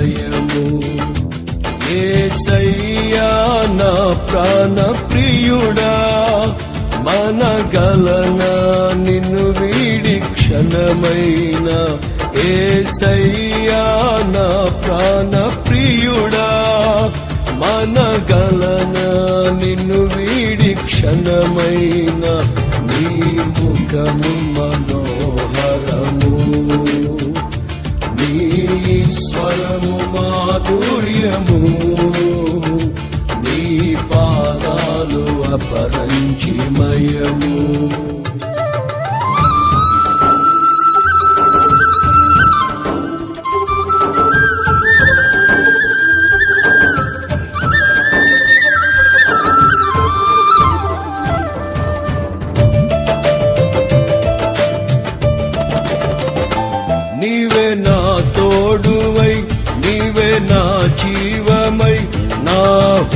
ఏ ఏసయ్యా నా ప్రాణ ప్రియుడా మనగలన నిన్ను వీడి క్షణమైన. ఏసయ్యా నా ప్రాణ ప్రియుడా మనగలన నిన్ను వీడి క్షణమైన. నీ ముఖము మనోహరము. నీ స్వరము మాధుర్యము నీ పాదాలు అపరంచిమయము.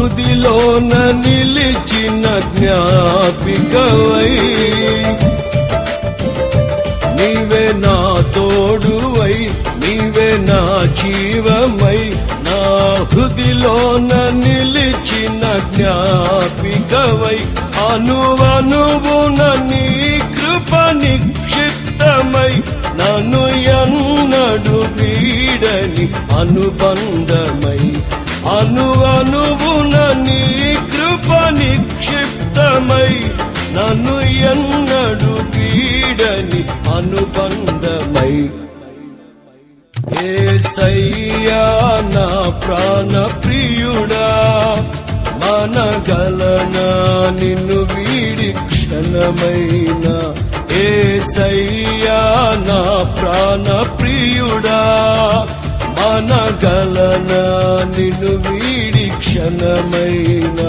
హృదిలోన నిలిచిన జ్ఞాపికవై. నీవే నా తోడువై నీవే నా జీవమై. నా హృదిలోన నిలిచిన జ్ఞాపికవై. అనువనువున నీ కృప నిక్షిప్తమై. నన్ను ఎన్నడు వీడని అనుబంధమై. అనువనువున నిక్షిప్తమై నన్ను ఎన్నడు వీడని అనుబంధమై. ఏసయ్యా నా ప్రాణ ప్రియుడా మనగలనా నిన్ను వీడి క్షణమైన సయ్యా నా ప్రాణ ప్రియుడా మనగలనా నిన్ను వీడి క్షణమైనా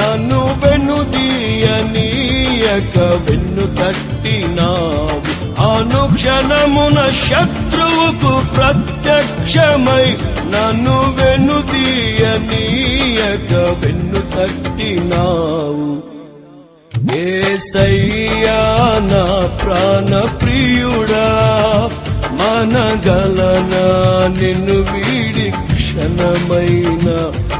నన్ను వెనుదీయనీయక వెన్ను తట్టినావు అనుక్షణమున శత్రువుకు ప్రత్యక్షమై నన్ను వెనుదీయనీయక వెన్ను తట్టినావు ఏసయ్యా నా ప్రాణ ప్రియుడా మనగలనా నిన్ను వీడి క్షణమైనా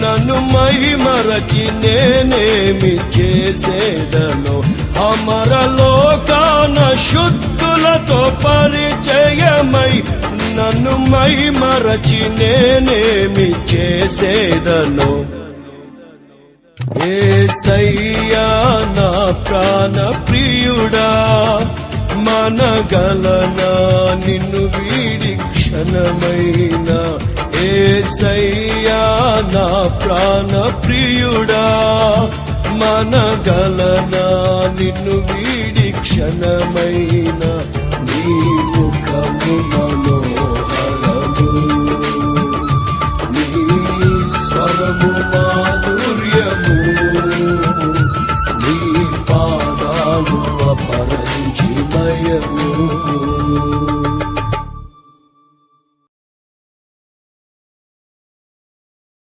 నన్ను మహిమరచి నేనేమి చేసేదను? అమరలోకాన శుద్ధులతో పరిచయమై నన్ను మహిమరచి నేనేమి చేసేదను? ఏసయ్యా నా ప్రాణ ప్రియుడా మనగలనా? నిన్ను వీడి క్షణమైన ఏసయ్యా నా ప్రాణ ప్రియుడా మనగలనా నిన్ను వీడి క్షణమైన నీ ముఖము మనోహరము. నీ స్వరము మా